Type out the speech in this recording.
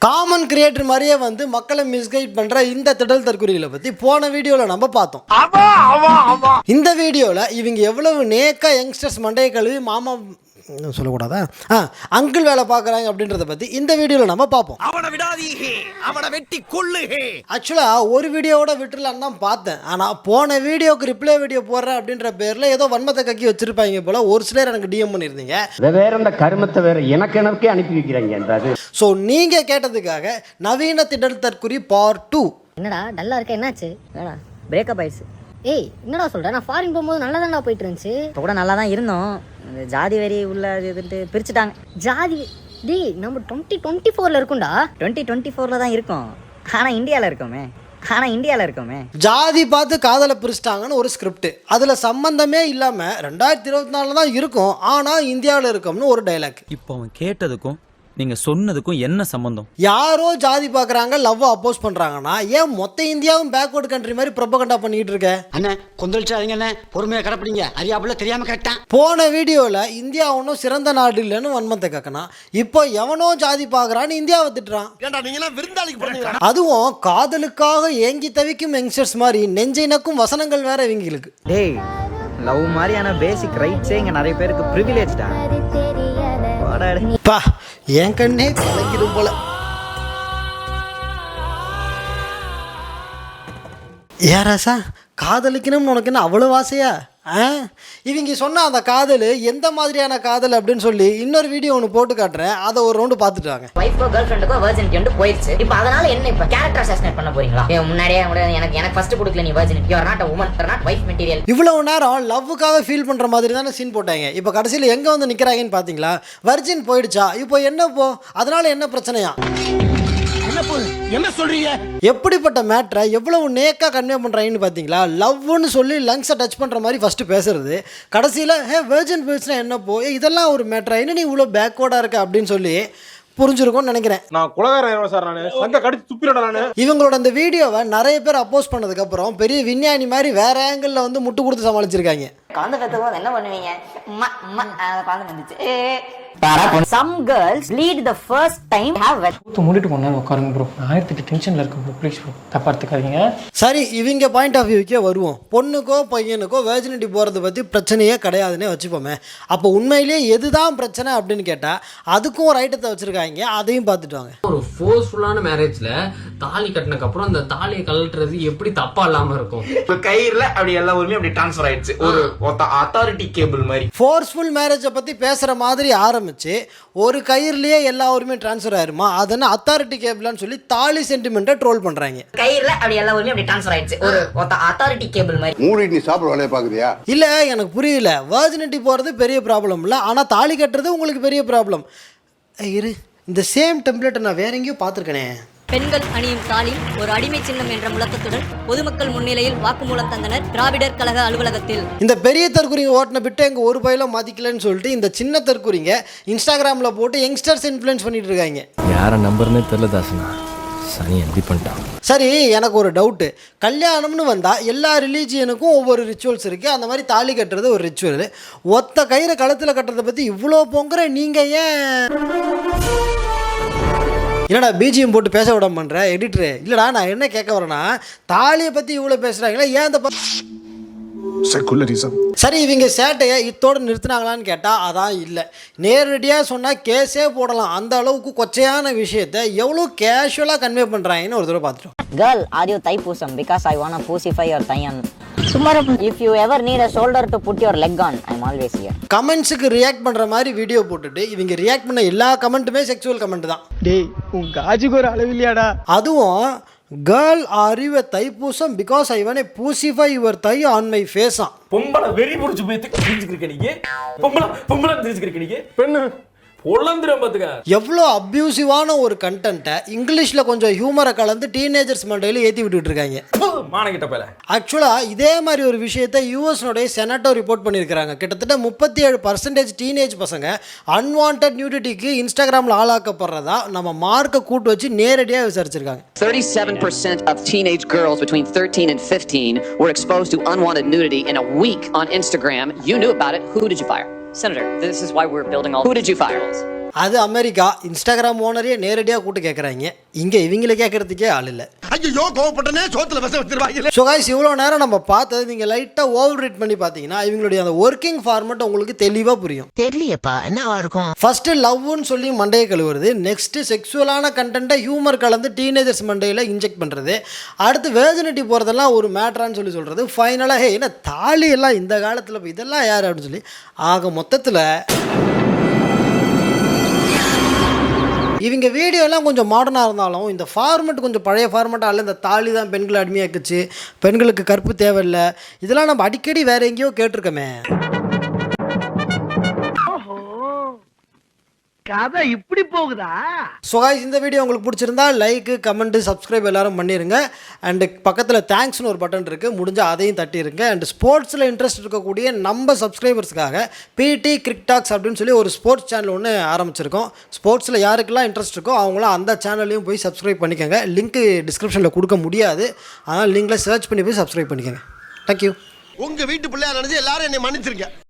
Common creator மாதிரியே வந்து மக்களை மிஸ்கைட் பண்ற இந்த திடல் தற்கொலைகளை பத்தி போன வீடியோல நம்ம பார்த்தோம். இந்த வீடியோல இவங்க எவ்வளவு நேக்கா யங்ஸ்டர்ஸ் மண்டையை கழுவி மாமா சொல்லக்கூடாதா? ஆ அங்கிள் வேலை பார்க்குறாங்க அப்படின்றத பற்றி இந்த வீடியோவில் நம்ம பார்ப்போம். அவனை விடாதீங்க அவனை வெட்டி கொள்ளுகே ஆக்சுவலாக ஒரு வீடியோவோட விட்டுலான்னு தான் பார்த்தேன். ஆனால் போன வீடியோக்கு ரிப்ளை வீடியோ போடுறேன் அப்படின்ற பேரில் ஏதோ வன்மத்தை கக்கி வச்சிருப்பாங்க போல ஒரு சிலர் எனக்கு டிஎம் பண்ணியிருந்தீங்க. வேற இந்த கருமத்தை வேற எனக்கு எனக்கே அனுப்பி வைக்கிறாங்க என்றாது ஸோ நீங்கள் கேட்டதுக்காக நவீன திடல் தற்குறி பார்ட் டூ என்னடா டல்லா இருக்க என்னாச்சு? ஏடா பிரேக்கப் ஆயிடுச்சு. ஏய் என்னடா சொல்ற? நான் ஃபாரின் போகும்போது நல்லா தான்டா போயிட்டு இருந்துச்சு. இப்போ கூட நல்லா தான் இருந்தோம். இந்த ஜாதி வெறி உள்ள இதுன்ட்டு பிரிச்சுட்டாங்க. ஜாதி டேய் நம்ம டுவெண்ட்டி டுவெண்ட்டி ஃபோரில் இருக்கும்டா. டுவெண்ட்டி டுவெண்ட்டி ஃபோரில் தான் இருக்கோம். ஆனால் இந்தியாவில் இருக்கோமே. ஆனால் இந்தியாவில் இருக்கோமே. ஜாதி பார்த்து காதலை பிரிச்சிட்டாங்கன்னு ஒரு ஸ்கிரிப்ட் அதில் சம்பந்தமே இல்லாமல் ரெண்டாயிரத்தி இருபத்தி நாலில் தான் இருக்கும். ஆனால் இந்தியாவில் இருக்கோம்னு ஒரு டைலாக் இப்போ அவன் கேட்டதுக்கும் நீங்க சொன்னதுக்கும் என்ன சம்பந்தம்? யாரோ ஜாதி பார்க்குறாங்க லவ் அப்போஸ் பண்ணுறாங்கன்னா ஏன் மொத்த இந்தியாவும் பேக்வர்டு கண்ட்ரி மாதிரி ப்ரொபகண்டா பண்ணிட்டு இருக்க? அண்ணே கொந்தளிச்சாதீங்க அண்ணே. பொறுமையா கடப்பிடிங்க. அறியாப்புல தெரியாம கேட்டான் போன வீடியோவில் இந்தியா ஒன்றும் சிறந்த நாடு இல்லைன்னு வன்மத்தை கேட்கணும் இப்போ எவனோ ஜாதி பார்க்குறான்னு இந்தியாவை திட்டுறான். ஏண்டா நீங்க எல்லாம் விருந்தாளிக்கு போறீங்களா அதுவும் காதலுக்காக ஏங்கி தவிக்கும் யங்ஸ்டர்ஸ் மாதிரி நெஞ்சை நக்கும் வசனங்கள் வேற இவங்களுக்கு. டேய் லவ் மாதிரியான பேசிக் ரைட்ஸே இங்கே நிறைய பேருக்கு ப்ரிவிலேஜ்டா பா என் கண்ணே கலக்கிடும் போல. ஏராசா காதலிக்கணும்னு உனக்கு என்ன அவ்வளோ ஆசையா? இவங்க சொன்ன அந்த காதல் எந்த மாதிரியான காதல் அப்படின்னு சொல்லி இன்னொரு வீடியோ ஒன்று போட்டு காட்டுறேன். அதை ஒரு ரவுண்டு பார்த்துட்டு வாங்க ஒய்ஃபோ கேர்ள் ஃப்ரெண்டுக்கோ வர்ஜினிட்டி வந்து போயிருச்சு. இப்போ அதனால என்ன இப்போ கேரக்டர் அசாசினேட் பண்ண போறீங்களா? முன்னாடியே எனக்கு எனக்கு ஃபர்ஸ்ட் கொடுக்கல நீ virginity you are not woman not wife material இவ்வளவு நேரம் லவ்வுக்காக ஃபீல் பண்ணுற மாதிரி தானே சீன் போட்டாங்க. இப்போ கடைசியில் எங்கே வந்து நிற்கிறாங்கன்னு பார்த்தீங்களா வர்ஜின் போயிடுச்சா? இப்போ என்ன போ அதனால என்ன பிரச்சனையா? எப்படிப்பட்ட மேட்ரை எவ்வளவு நேக்காக கன்வே பண்ணுறாங்கன்னு பார்த்தீங்களா? லவ்னு சொல்லி லங்ஸை டச் பண்ணுற மாதிரி ஃபஸ்ட்டு பேசுறது. கடைசியில் ஹே வேர்ஜன் பேசுனா என்ன போ இதெல்லாம் ஒரு மேட்ரா என்ன நீ இவ்வளோ பேக்வேர்டாக இருக்க? அப்படின்னு சொல்லி புரிஞ்சிருக்கும்னு நினைக்கிறேன். நான் குலகாரம் சார் நானு. சங்க கடிச்சு துப்பிடா நானு. இவங்களோட அந்த வீடியோவை நிறைய பேர் அப்போஸ் பண்ணதுக்கப்புறம் பெரிய விஞ்ஞானி மாதிரி வேற ஆங்கிளில் வந்து முட்டு கொடுத்து சமாளிச்சிருக்காங்க. குழந்தை என்ன பண்ணுவீங்க? குழந்தை வந்துச்சு. Some girls lead the first time have மூடிட்டு கொண்டு உட்காருங்க ப்ரோ ஆயிரத்தி டென்ஷனில் இருக்கேன் ப்ரோ ப்ளீஸ் ப்ரோ தப்பா எடுத்துக்காதீங்க. சரி இவங்க பாயிண்ட் ஆஃப் வியூக்கே வருவோம். பொண்ணுக்கோ பையனுக்கோ வேர்ஜினிட்டி போகிறத பற்றி பிரச்சனையே கிடையாதுன்னே வச்சுப்போமே. அப்போ உண்மையிலேயே எதுதான் பிரச்சனை அப்படின்னு கேட்டால் அதுக்கும் ஒரு ஐட்டத்தை வச்சுருக்காங்க அதையும் பார்த்துட்டு வாங்க. ஒரு ஃபோர்ஸ்ஃபுல்லான மேரேஜ்ல தாலி கட்டினக்கு அப்புறம் அந்த தாலியை கழட்டுறது எப்படி தப்பா இல்லாம இருக்கும்? இப்ப கயிறுல அப்படி எல்லா ஊருமே அப்படி டிரான்ஸ்ஃபர் ஆயிடுச்சு. ஒரு அத்தாரிட்டி கேபிள் மாதிரி. ஃபோர்ஸ்ஃபுல் மேரேஜை பற்றி பேசுகிற மாதிரி ஆரம்பித்து ஒரு கயிறுலேயே எல்லா ஊருமே ட்ரான்ஸ்ஃபர் ஆயிருமா அதனை அத்தாரிட்டி கேபிளான்னு சொல்லி தாலி சென்டிமெண்ட்டை ட்ரோல் பண்ணுறாங்க கயிறுல அப்படி எல்லா ஊருமே அப்படி ட்ரான்ஸ்ஃபர் ஆயிடுச்சு. ஒரு அத்தாரிட்டி கேபிள் மாதிரி. மூடிட்டு நீ சாப்பிட வேலையை பாக்குறியா இல்லை எனக்கு புரியல. வேர்ஜினிட்டி போகிறது பெரிய ப்ராப்ளம் இல்லை. ஆனால் தாலி கட்டுறது உங்களுக்கு பெரிய ப்ராப்ளம் இரு. இந்த சேம் டெம்ப்ளேட்டை நான் வேற எங்கேயோ பார்த்துருக்கேனே. பெண்கள் அணியும் தாலி ஒரு அடிமை சின்னம் என்ற முழக்கத்துடன் பொதுமக்கள் முன்னிலையில் வாக்குமூலம் தந்தனர் திராவிடர் கழக அலுவலகத்தில். இந்த பெரிய தற்குறிங்க ஓட்டின பிட்டு எங்கள் ஒரு பயில மதிக்கலன்னு சொல்லிட்டு இந்த சின்ன தற்குறிங்க இன்ஸ்டாகிராமில் போட்டு யங்ஸ்டர்ஸ் இன்ஃப்ளூயன்ஸ் பண்ணிட்டு இருக்காங்க. யார நம்பர்னே தெரியல தாசனா. சனி எப்படி பண்ணிட்டான்? சரி எனக்கு ஒரு டவுட்டு கல்யாணம்னு வந்தால் எல்லா ரிலீஜியனுக்கும் ஒவ்வொரு ரிச்சுவல்ஸ் இருக்குது அந்த மாதிரி தாலி கட்டுறது ஒரு ரிச்சுவல் ஒத்த கயிறை கழுத்தில் கட்டுறதை பற்றி இவ்வளோ பொங்குற நீங்கள் ஏன்? என்னடா பிஜிஎம் போட்டு பேச விட பண்ணுற எடிட்ரு இல்லைடா நான் என்ன கேட்க வரேன்னா தாலியை பற்றி இவ்வளோ பேசுகிறாங்களே ஏன் இந்த ப- செகுலரிசம் சரி இவங்க சேட்டையை இத்தோடு நிறுத்தினாங்களான்னு கேட்டால் அதான் இல்லை. நேரடியாக சொன்னால் கேஸே போடலாம். அந்த அளவுக்கு கொச்சையான விஷயத்தை எவ்வளோ கேஷுவலாக கன்வே பண்ணுறாங்கன்னு ஒரு தடவை பார்த்துட்டோம் girl are you Thaipusam because I want poosify your தையன் சும்மா if you ever need a shoulder to put your leg on I am always here கமெண்ட்ஸுக்கு ரியாக்ட் பண்ணுற மாதிரி வீடியோ போட்டுட்டு இவங்க ரியாக்ட் பண்ண எல்லா கமெண்ட்டுமே செக்ஸுவல் கமெண்ட் தான். டேய் உன் காஜுக்கு ஒரு அளவு இல்லையாடா? அதுவும் girl are you Thaipusam because I want poosify your thigh on my ஃபேஸாம் பொம்பளை வெறி புடிச்சு போய் தெரிஞ்சுக்கிறீங்க நீங்க. பொம்பளை பொம்பளை தெரிஞ்சுக்கிறீங்க நீங்க. பெண்ணு. பொழந்துரும் எவ்வளோ அப்யூசிவான ஒரு கண்டென்ட்டை இங்கிலீஷில் கொஞ்சம் ஹியூமரை கலந்து டீனேஜர்ஸ் மண்டையில் ஏற்றி விட்டுட்டு இருக்காங்க மானகிட்ட போல ஆக்சுவலாக இதே மாதிரி ஒரு விஷயத்தை யூஎஸ்னுடைய செனட்டோ ரிப்போர்ட் பண்ணியிருக்கிறாங்க கிட்டத்தட்ட முப்பத்தி ஏழு பர்சன்டேஜ் டீனேஜ் பசங்க அன்வான்ட் நியூடிட்டிக்கு இன்ஸ்டாகிராமில் ஆளாக்கப்படுறதா நம்ம மார்க்கை கூட்டு வச்சு நேரடியாக விசாரிச்சிருக்காங்க 37% of teenage girls between 13 and 15 were exposed to unwanted nudity in a week on Instagram. You knew about it. Who did you fire? Senator, this is why we're building all. Who did you fire? அது America Instagram ஓனரையே நேரடியாக கூட்டு கேட்குறாங்க இங்கே இவங்கள கேட்குறதுக்கே ஆள் இல்லை. ஐயோ கோவப்பட்டனே சோத்துல விஷம் வச்சிருவாங்க ஸோ காய்ஸ் இவ்வளோ நேரம் நம்ம பார்த்தது நீங்கள் லைட்டாக ஓவர் ரீட் பண்ணி பார்த்தீங்கன்னா இவங்களுடைய அந்த ஒர்க்கிங் ஃபார்மெட் உங்களுக்கு தெளிவாக புரியும். தெரியலையப்பா என்னவா இருக்கும்? ஃபர்ஸ்ட் லவ்னு சொல்லி மண்டையை கழுவுறது நெக்ஸ்ட் செக்ஸுவலான கண்டென்ட்டை ஹியூமர் கலந்து டீனேஜர்ஸ் மண்டையில் இன்ஜெக்ட் பண்ணுறது அடுத்து வேர்ஜினிட்டி போகிறதெல்லாம் ஒரு மேட்ரான்னு சொல்லி சொல்கிறது ஃபைனலாக ஹே என்ன தாலி எல்லாம் இந்த காலத்தில் இதெல்லாம் யார்? அப்படின்னு சொல்லி ஆக மொத்தத்தில் இவங்க வீடியோலாம் கொஞ்சம் மாடர்னாக இருந்தாலும் இந்த ஃபார்மெட் கொஞ்சம் பழைய ஃபார்மெட்டாக இந்த தாலி தான் பெண்களை அடிமையாக்குச்சு பெண்களுக்கு கற்பு தேவையில்லை இதெல்லாம் நம்ம அடிக்கடி வேற எங்கேயோ கேட்டிருக்கோமே. கதை இப்படி போகுதா? ஸோ இந்த வீடியோ உங்களுக்கு பிடிச்சிருந்தா லைக்கு கமெண்ட்டு சப்ஸ்கிரைப் எல்லாரும் பண்ணிடுங்க அண்டு பக்கத்தில் தேங்க்ஸ்னு ஒரு பட்டன் இருக்குது முடிஞ்சால் அதையும் தட்டிடுங்க அண்ட் ஸ்போர்ட்ஸில் இன்ட்ரெஸ்ட் இருக்கக்கூடிய நம்ம சப்ஸ்கிரைபர்ஸ்க்காக பிடி கிரிக்டாக்ஸ் அப்படின்னு சொல்லி ஒரு ஸ்போர்ட்ஸ் சேனல் ஒன்று ஆரம்பிச்சிருக்கோம். ஸ்போர்ட்ஸில் யாருக்கெல்லாம் இன்ட்ரெஸ்ட் இருக்கோ அவங்களாம் அந்த சேனல்லையும் போய் சப்ஸ்கிரைப் பண்ணிக்கோங்க. லிங்க் டிஸ்கிரிப்ஷனில் கொடுக்க முடியாது. அதனால் லிங்கில் சர்ச் பண்ணி போய் சப்ஸ்கிரைப் பண்ணிக்கோங்க. தேங்க்யூ உங்க வீட்டு பிள்ளையா நினைச்சு எல்லாரும் என்னை மன்னிச்சிருங்க.